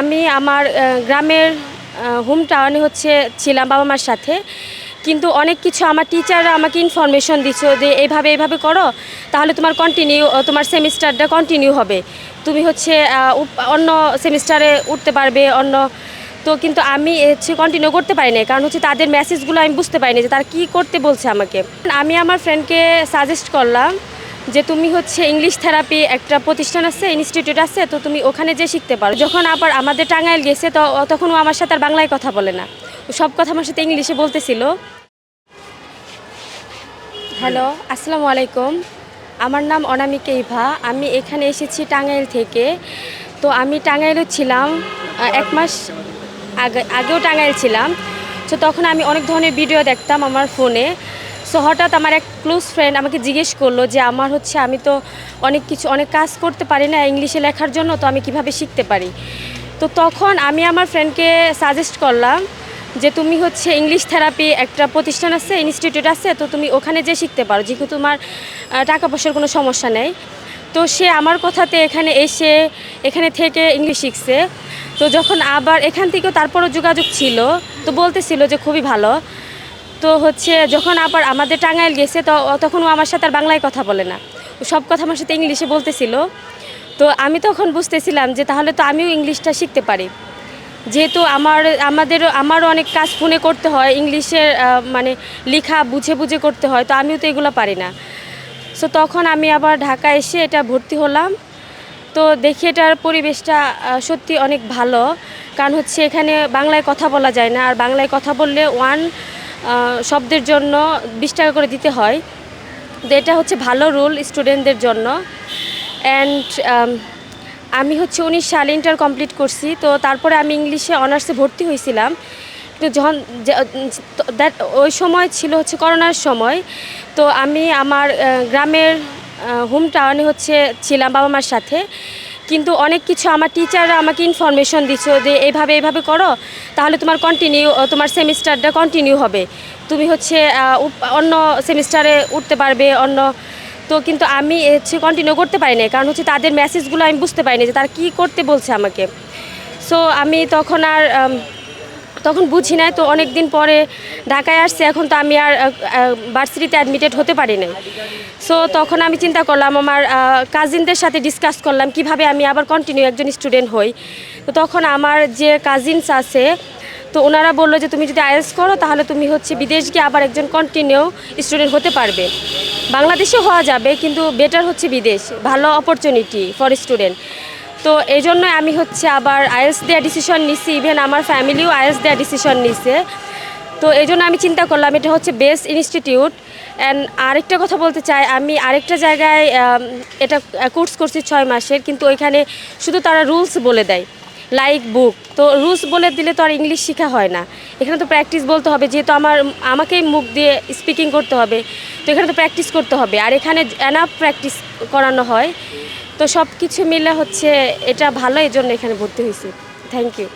আমি আমার গ্রামের হোম টাউনে হচ্ছে ছিলাম বাবা মার সাথে। কিন্তু অনেক কিছু আমার টিচাররা আমাকে ইনফরমেশন দিচ্ছ যে এইভাবে এইভাবে করো, তাহলে তোমার কন্টিনিউ তোমার সেমিস্টারটা কন্টিনিউ হবে। তুমি হচ্ছে অন্য সেমিস্টারে উঠতে পারবে, অন্য, তো কিন্তু আমি হচ্ছে কন্টিনিউ করতে পারি না কারণ হচ্ছে তাদের মেসেজগুলো আমি বুঝতে পারিনি যে তারা কী করতে বলছে আমাকে। আমি আমার ফ্রেন্ডকে সাজেস্ট করলাম যে তুমি হচ্ছে ইংলিশ থেরাপি একটা প্রতিষ্ঠান আছে ইনস্টিটিউট আছে, তো তুমি ওখানে যে শিখতে পারো। যখন আবার আমাদের টাঙ্গাইল গেছে, তো তখন ও আমার সাথে আর বাংলায় কথা বলে না। সব কথা আমার সাথে ইংলিশে বলতেছিল। হ্যালো আসসালামু আলাইকুম। আমার নাম অনামিকা ইভা। আমি এখানে এসেছি টাঙ্গাইল থেকে। তো আমি টাঙ্গাইলে ছিলাম এক মাস আগে, আগেও টাঙ্গাইল ছিলাম। তো তখন আমি অনেক ধরনের ভিডিও দেখতাম আমার ফোনে সো হঠাৎ আমার এক ক্লোজ ফ্রেন্ড আমাকে জিজ্ঞেস করল যে, আমার হচ্ছে আমি তো অনেক কিছু, অনেক কাজ করতে পারি না ইংলিশে লেখার জন্য, তো আমি কীভাবে শিখতে পারি? তো তখন আমি আমার ফ্রেন্ডকে সাজেস্ট করলাম যে, তুমি হচ্ছে ইংলিশ থেরাপি একটা প্রতিষ্ঠান আছে ইনস্টিটিউট আছে, তো তুমি ওখানে যে শিখতে পারো। যেহেতু তোমার টাকা পয়সার কোনো সমস্যা নেই। তো সে আমার কথাতে এখানে এসে, এখানে থেকে ইংলিশ শিখছে। তো যখন আবার এখান থেকেও তারপরও যোগাযোগ ছিল, তো বলতেছিল যে, খুবই ভালো। তো হচ্ছে যখন আবার আমাদের টাঙ্গাইল গেছে, তো তখন ও আমার সাথে আর বাংলায় কথা বলে না। সব কথা আমার সাথে ইংলিশে বলতেছিল। তো আমি তখন বুঝতেছিলাম যে তাহলে তো আমিও ইংলিশটা শিখতে পারি। যেহেতু আমার, আমাদের, আমারও অনেক কাজ ফোনে করতে হয়, ইংলিশের মানে লেখা বুঝে বুঝে করতে হয়, তো আমিও তো এগুলো পারি না। সো তখন আমি আবার ঢাকা এসে এটা ভর্তি হলাম। তো দেখি এটার পরিবেশটা সত্যি অনেক ভালো। কারণ হচ্ছে এখানে বাংলায় কথা বলা যায় না, আর বাংলায় কথা বললে ওয়ান শব্দের জন্য বিশ টাকা করে দিতে হয়। তো এটা হচ্ছে ভালো রুল স্টুডেন্টদের জন্য। অ্যান্ড আমি হচ্ছে উনিশ সালে ইন্টার কমপ্লিট করছি। তো তারপরে আমি ইংলিশে অনার্সে ভর্তি হয়েছিলাম। তো যখন দ্যাট ওই সময় ছিল হচ্ছে করোনার সময়। তো আমি আমার গ্রামের হোম টাউনে হচ্ছে ছিলাম বাবা মার সাথে। কিন্তু অনেক কিছু আমার টিচাররা আমাকে ইনফরমেশন দিচ্ছ যে এইভাবে এইভাবে করো, তাহলে তোমার কন্টিনিউ তোমার সেমিস্টারটা কন্টিনিউ হবে। তুমি হচ্ছে অন্য সেমিস্টারে উঠতে পারবে, অন্য, তো কিন্তু আমি হচ্ছে কন্টিনিউ করতে পারি না কারণ হচ্ছে তাদের মেসেজগুলো আমি বুঝতে পারিনি যে তারা কী করতে বলছে আমাকে। সো আমি তখন আর তখন বুঝি নাই, তো অনেক দিন পরে ঢাকায় আসছি, এখন তো আমি আর ভার্সিটিতে অ্যাডমিটেড হতে পারি নাই। সো তখন আমি চিন্তা করলাম, আমার কাজিনদের সাথে ডিসকাস করলাম, কীভাবে আমি আবার কন্টিনিউ একজন স্টুডেন্ট হই। তো তখন আমার যে কাজিনস আছে, তো ওনারা বলল যে, তুমি যদি আইএলস করো, তাহলে তুমি হচ্ছে বিদেশ গিয়ে আবার একজন কন্টিনিউ স্টুডেন্ট হতে পারবে। বাংলাদেশে হওয়া যাবে, কিন্তু বেটার হচ্ছে বিদেশ, ভালো অপরচুনিটি ফর স্টুডেন্ট তো এই জন্য আমি হচ্ছে আবার আইএলস দেওয়ার ডিসিশন নিছি ইভেন আমার ফ্যামিলিও আইএলস দেওয়ার ডিসিশন নিছে। তো এই জন্য আমি চিন্তা করলাম, এটা হচ্ছে বেস্ট ইনস্টিটিউট। অ্যান্ড আরেকটা কথা বলতে চাই, আমি আরেকটা জায়গায় এটা কোর্স করছি ছয় মাসের, কিন্তু ওইখানে শুধু তারা রুলস বলে দেয় লাইক বুক তো রুলস বলে দিলে তো আর ইংলিশ শেখা হয় না। এখানে তো প্র্যাকটিস বলতে হবে, যেহেতু আমার, আমাকেই মুখ দিয়ে স্পিকিং করতে হবে, তো এখানে তো প্র্যাকটিস করতে হবে। আর এখানে এনাফ প্র্যাকটিস করানো হয়। তো সব কিছু মিলে হচ্ছে এটা ভালো এই জন্য এখানে ভর্তি হয়েছি। Thank you